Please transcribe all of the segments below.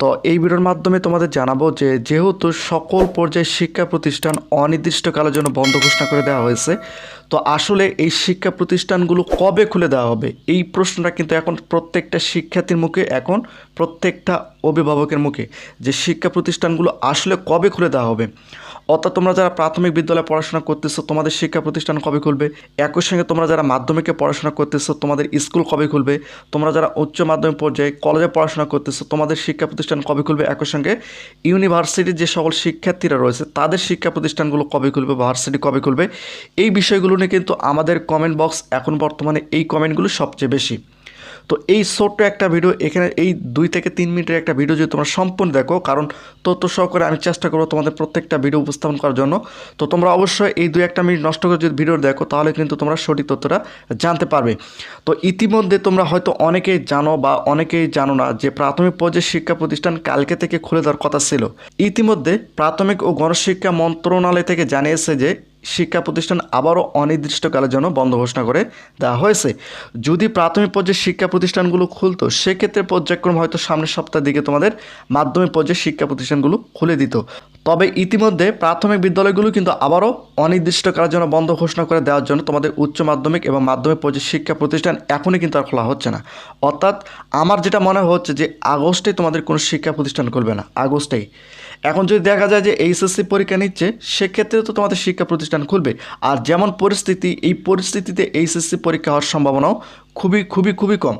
তো এই ভিডিওর মাধ্যমে তোমাদের জানাব যে যেহেতু সকল পর্যায়ের শিক্ষা প্রতিষ্ঠান অনির্দিষ্টকালের জন্য বন্ধ ঘোষণা করে দেওয়া হয়েছে, তো আসলে এই শিক্ষা প্রতিষ্ঠানগুলো কবে খুলে দেওয়া হবে? এই প্রশ্নটা কিন্তু এখন প্রত্যেকটা শিক্ষার্থীর মুখে, এখন প্রত্যেকটা অভিভাবকের মুখে যে শিক্ষা প্রতিষ্ঠানগুলো আসলে কবে খুলে দেওয়া হবে। অর্থাৎ তোমরা যারা প্রাথমিক বিদ্যালয়ে পড়াশোনা করতেছো, তোমাদের শিক্ষা প্রতিষ্ঠান কবে খুলবে? একই সঙ্গে তোমরা যারা মাধ্যমিকে পড়াশোনা করতেছো, তোমাদের স্কুল কবে খুলবে? তোমরা যারা উচ্চ মাধ্যমিক পর্যায়ে কলেজে পড়াশোনা করতেছো, তোমাদের শিক্ষা প্রতিষ্ঠান কবে খুলবে একই সঙ্গে ইউনিভার্সিটির যে সকল শিক্ষার্থীরা রয়েছে, তাদের শিক্ষা প্রতিষ্ঠানগুলো কবে খুলবে, ভার্সিটি কবে খুলবে, এই বিষয়গুলো নিয়ে কিন্তু আমাদের কমেন্ট বক্স এখন বর্তমানে এই কমেন্টগুলো সবচেয়ে বেশি। তো এই ছোট্ট একটা ভিডিও এখানে এই দুই থেকে তিন মিনিটের একটা ভিডিও যদি তোমরা সম্পূর্ণ দেখো, কারণ তথ্য সহকারে আমি চেষ্টা করব তোমাদের প্রত্যেকটা ভিডিও উপস্থাপন করার জন্য। তো তোমরা অবশ্যই এই দুই একটা মিনিট নষ্ট করে যদি ভিডিও দেখো, তাহলে কিন্তু তোমরা সঠিক তথ্যটা জানতে পারবে। তো ইতিমধ্যে তোমরা হয়তো অনেকেই জানো বা অনেকেই জানো না যে প্রাথমিক পর্যায়ের শিক্ষা প্রতিষ্ঠান কালকে থেকে খুলে দেওয়ার কথা ছিল। ইতিমধ্যে প্রাথমিক ও গণশিক্ষা মন্ত্রণালয় থেকে জানিয়েছে যে শিক্ষা প্রতিষ্ঠান আবারও অনির্দিষ্টকালের জন্য বন্ধ ঘোষণা করে দেওয়া হয়েছে। যদি প্রাথমিক পর্যায়ের শিক্ষা প্রতিষ্ঠানগুলো খুলতো, সেক্ষেত্রে পর্যায়ক্রম হয়তো সামনের সপ্তাহের দিকে তোমাদের মাধ্যমিক পর্যায়ের শিক্ষা প্রতিষ্ঠানগুলো খুলে দিত। তবে ইতিমধ্যে প্রাথমিক বিদ্যালয়গুলো কিন্তু আবারও অনির্দিষ্টকালের জন্য বন্ধ ঘোষণা করে দেওয়ার জন্য তোমাদের উচ্চ মাধ্যমিক এবং মাধ্যমিক পর্যায়ের শিক্ষা প্রতিষ্ঠান এখনই কিন্তু আর খোলা হচ্ছে না। অর্থাৎ আমার যেটা মনে হচ্ছে যে আগস্টে তোমাদের কোনো শিক্ষা প্রতিষ্ঠান খুলবে না, আগস্টেই। এখন যদি দেখা যায় যে এইচএসসি পরীক্ষা নিচ্ছে, সেক্ষেত্রে তো তোমাদের শিক্ষা প্রতিষ্ঠান খুলবে? আর যেমন পরিস্থিতি, এই পরিস্থিতিতে এইচএসসি পরীক্ষা হওয়ার সম্ভাবনাও খুবই খুবই খুবই কম।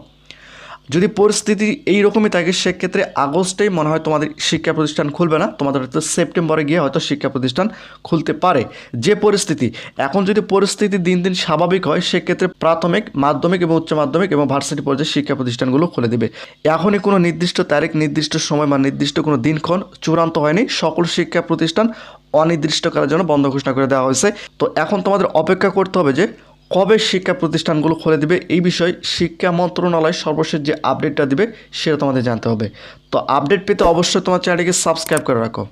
যদি পরিস্থিতি এই রকমই থাকে, সেক্ষেত্রে আগস্টেই মনে হয় তোমাদের শিক্ষা প্রতিষ্ঠান খুলবে না। তোমাদের হয়তো সেপ্টেম্বরে গিয়ে হয়তো শিক্ষা প্রতিষ্ঠান খুলতে পারে। যে পরিস্থিতি, এখন যদি পরিস্থিতি দিন দিন স্বাভাবিক হয়, সেক্ষেত্রে প্রাথমিক, মাধ্যমিক এবং উচ্চ মাধ্যমিক এবং ভার্সিটি পর্যায়ে শিক্ষা প্রতিষ্ঠানগুলো খুলে দেবে। এখনই কোনো নির্দিষ্ট তারিখ, নির্দিষ্ট সময় বা নির্দিষ্ট কোনো দিনক্ষণ চূড়ান্ত হয়নি। সকল শিক্ষা প্রতিষ্ঠান অনির্দিষ্টকালের জন্য বন্ধ ঘোষণা করে দেওয়া হয়েছে। তো এখন তোমাদের অপেক্ষা করতে হবে যে কবে শিক্ষা প্রতিষ্ঠানগুলো খুলে দিবে, এই বিষয়ে শিক্ষা মন্ত্রণালয় সর্বশেষ যে আপডেটটা দিবে সেটা তোমাদের জানতে হবে। তো আপডেট পেতে অবশ্যই তোমার চ্যানেলটিকে সাবস্ক্রাইব করে রাখো।